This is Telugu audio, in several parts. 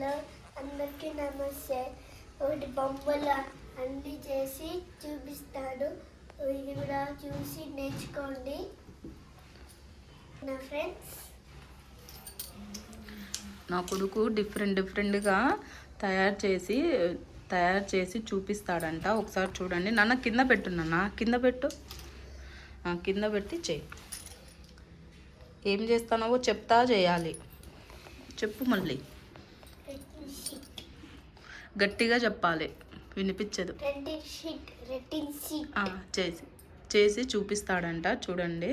హలో అందరికీ నమస్తే. ఒకటి బొమ్మలు అన్ని చేసి చూపిస్తాను ఇది కూడా చూసి నేర్చుకోండి. నా ఫ్రెండ్స్. నా కొడుకు డిఫరెంట్ డిఫరెంట్గా తయారు చేసి తయారు చేసి చూపిస్తాడంట. ఒకసారి చూడండి. నాన్న కింద పెట్టు నాన్న. కింద పెట్టు. కింద పెట్టి చెయ్యి ఏం చేస్తానో చెప్తా చేయాలి. చెప్పు మళ్ళీ. గట్టిగా చెప్పాలి. వినిపించదు. చేసి చేసి చూపిస్తాడంట చూడండి.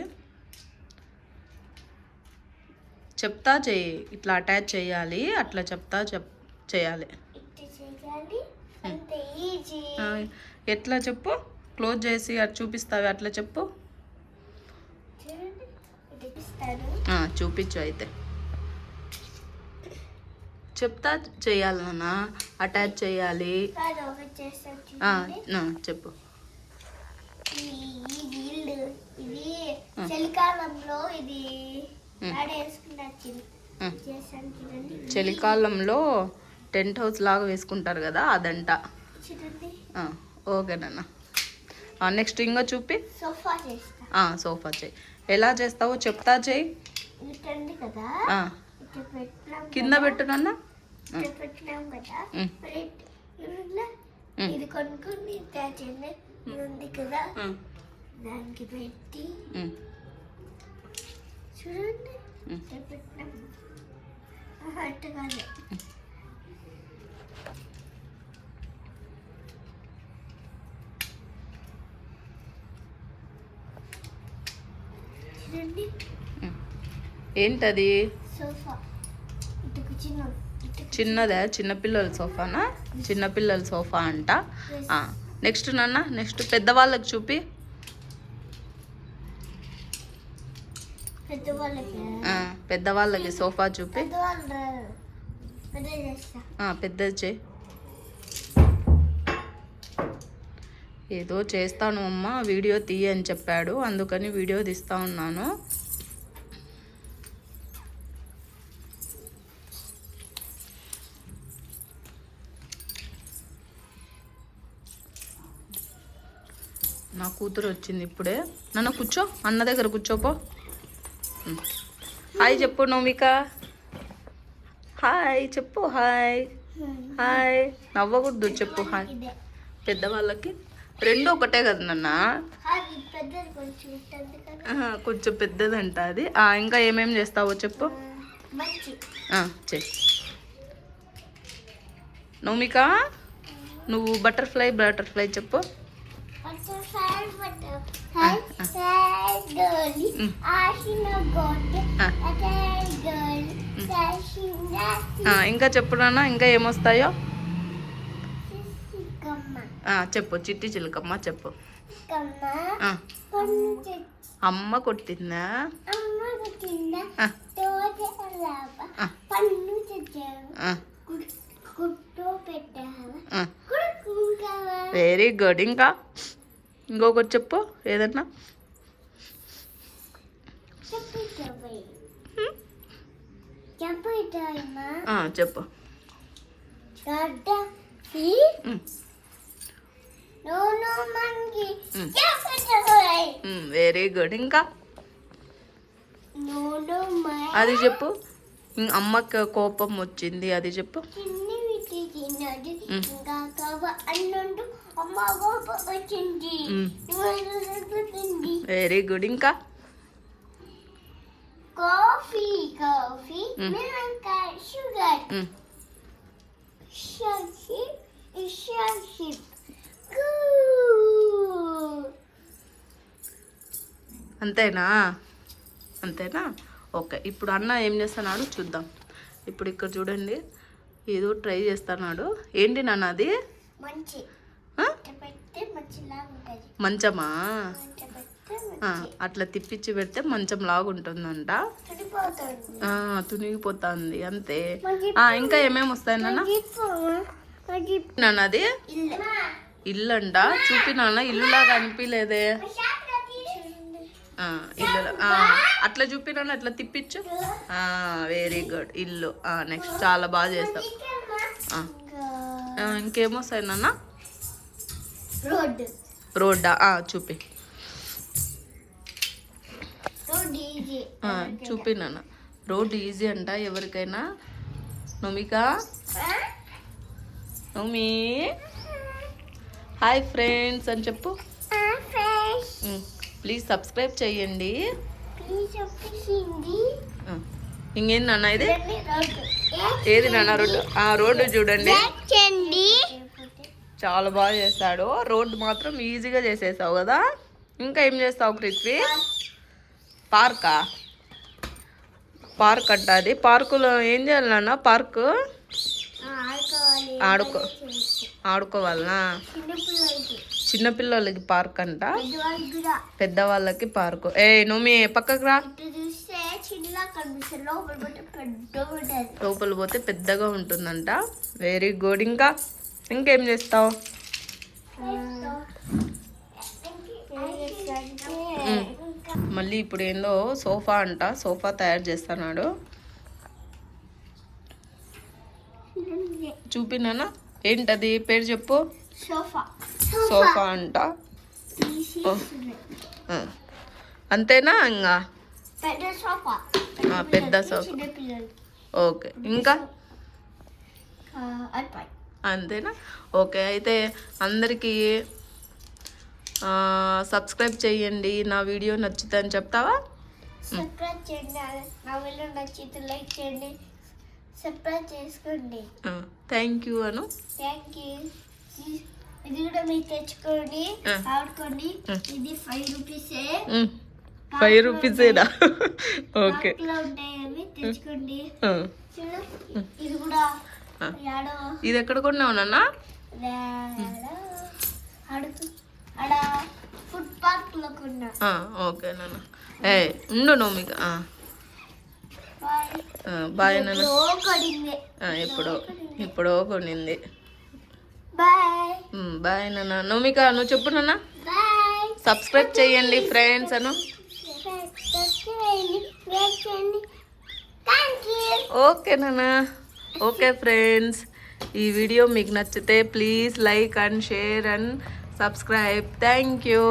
చెప్తా చేయి ఇట్లా అటాచ్ చేయాలి అట్లా చెప్తా చెప్ చేయాలి. ఎట్లా చెప్పు? క్లోజ్ చేసి అది చూపిస్తావి? అట్లా చెప్పు. చూపించు అయితే. చెప్తా చేయాలి నాన్న. అటాచ్ చేయాలి. చెప్పు. ఇది. చలికాలంలో ఇది టెంట్ హౌస్ లాగా వేసుకుంటారు కదా అదంట. చూడండి. ఆ, ఓకే నాన్న. నెక్స్ట్ ఇంకా చూపి. సోఫా చేయి. ఎలా చేస్తావో చెప్తా చేయి. కదా. ఇటు పెట్టినాం కింద. ఇది కొనుక్కొని తెచ్చింది ఉంది కదా దానికి పెట్టి చూడండి పెట్టినాం. ఆహా, అట్టు కాదు. చూడండి. ఉమ్. ఏంటది? సోఫా. ఇటు కూర్చున్నాం చిన్నదే చిన్నపిల్లల సోఫానా? చిన్నపిల్లల సోఫా అంట. నెక్స్ట్ నాన్న నెక్స్ట్ పెద్దవాళ్ళకి చూపి. పెద్దవాళ్ళకి? సోఫా చూపి. పెద్ద చేయి ఏదో చేస్తాను అమ్మ వీడియో తీయ అని చెప్పాడు అందుకని వీడియో తీస్తా ఉన్నాను. నా కూతురు వచ్చింది ఇప్పుడే. నన్ను కూర్చో అన్న దగ్గర కూర్చోపో. హాయ్ చెప్పు నోమిక. హాయ్ చెప్పు హాయ్. హాయ్. నవ్వకూడదు చెప్పు హాయ్. పెద్దవాళ్ళకి. రెండు ఒకటే కదా నాన్న. కొంచెం పెద్దదంట అది. ఇంకా ఏమేమి చేస్తావో చెప్పు. మంచి నోమిక నువ్వు బటర్ఫ్లై బటర్ఫ్లై చెప్పు. ఇంకా చెప్పు నాన్న ఇంకా ఏమొస్తాయో? చెప్పు చిట్టి చిలకమ్మ చెప్పు. అమ్మ కొట్టిందా? వెరీ గుడ్ ఇంకా? ఇంకొకటి చెప్పు ఏదన్నా? చెప్పు వెరీ గుడ్ ఇంకా? అది చెప్పు. ఇం- అమ్మకి కోపం వచ్చింది అది చెప్పు. ఇంకా కవ అన్నుండు అమ్మ గోప వచ్చింది. వెరీ గుడ్ ఇంకా? Coffee coffee. మిరపకాయ షుగర్. అంతేనా? అంతేనా? ఓకే. ఇప్పుడు అన్న ఏం చేస్తున్నాడు? చూద్దాం. ఇప్పుడు ఇక్కడ చూడండి. ఏదో ట్రై చేస్తున్నాడు. ఏంటి నాన్న అది? మంచమా? అట్లా తిప్పించి పెడితే మంచం లాగుంటుందంట తునిగిపోతుంది. అంతే. ఇంకా ఏమేమి వస్తాయి నాన్న? నాన్న అది? ఇల్లు. అంట చూపి నాన్న ఇల్లులాగా అనిపించలేదే ఇల్లు అట్లా చూపి నాన్న అట్లా తిప్పించు. వెరీ గుడ్ ఇల్లు. నెక్స్ట్ చాలా బాగా చేస్తాం ఆ. ఇంకా ఆ, ఇంకేమొస్తాయి నాన్న? రోడ్ రోడ్డా? చూపి. చూపి నాన్న. రోడ్ ఈజీ అంట ఎవరికైనా. నొమిక? నొమి? హాయ్ ఫ్రెండ్స్ అని చెప్పు. ప్లీజ్ సబ్స్క్రైబ్ చేయండి. ఇంకేంది నాన్న ఇది? ఏది నాన్న రోడ్డు? ఆ రోడ్డు చూడండి. చాలా బాగా చేస్తాడు. రోడ్డు మాత్రం ఈజీగా చేసేసావు కదా? ఇంకా ఏం చేస్తావు పృథ్వీ? పార్కా? పార్క్ అంట అది. పార్కులో ఏం చేయాలి నాన్న? పార్క్? ఆడుకో ఆడుకోవాలనా? చిన్నపిల్లలకి పార్క్ అంట. పెద్దవాళ్ళకి పార్కు. ఏ నువ్వు పక్కకు రా. లోపల పోతే పెద్దగా ఉంటుందంట. వెరీ గుడ్ ఇంకా ఇంకేం చేస్తావు? మళ్ళీ ఇప్పుడు ఏందో సోఫా అంట. సోఫా తయారు చేస్తున్నాడు. చూపినానా? ఏంటది? పేరు చెప్పు. సోఫా. సోఫా అంట. అంతేనా ఇంకా పెద్ద సోఫా. ఆ, పెద్ద సోఫా. చిన్నపిల్లలు ఓకే. ఇంకా? అంతేనా? ఓకే. అయితే అందరికీ ఆ, సబ్స్క్రైబ్ చేయండి. నా వీడియో నచ్చుతుందని చెప్తావా? సబ్స్క్రైబ్ చేయండి. నా వీడియో నచ్చితే లైక్ చేయండి. సబ్స్క్రైబ్ చేసుకోండి. Thank you Anu. Thank you. ఇది కూడా మీరు తెచ్చుకోండి. ఆడుకోండి. ఇది ఫైవ్ రూపీసే ఫైవ్ రూపీసేనా ఓకే. తెచ్చుకోండి. ఇది కూడా ఎక్కడ కొన్నావు నాన్న? ఫుడ్ పార్క్లో కొన్నా. ఓకే నాన్న. ఏ ఉండు నువ్వు మీకు బాయ్. నాన్న. ఎప్పుడో ఎప్పుడో కొనింది. బాయ్ నాన్న. నోమిక నువ్వు చెప్పు నాన్న. సబ్స్క్రైబ్ చేయండి ఫ్రెండ్స్ అను. ఓకే నాన్న. ఓకే ఫ్రెండ్స్ ఈ వీడియో మీకు నచ్చితే please like and share and subscribe. Thank you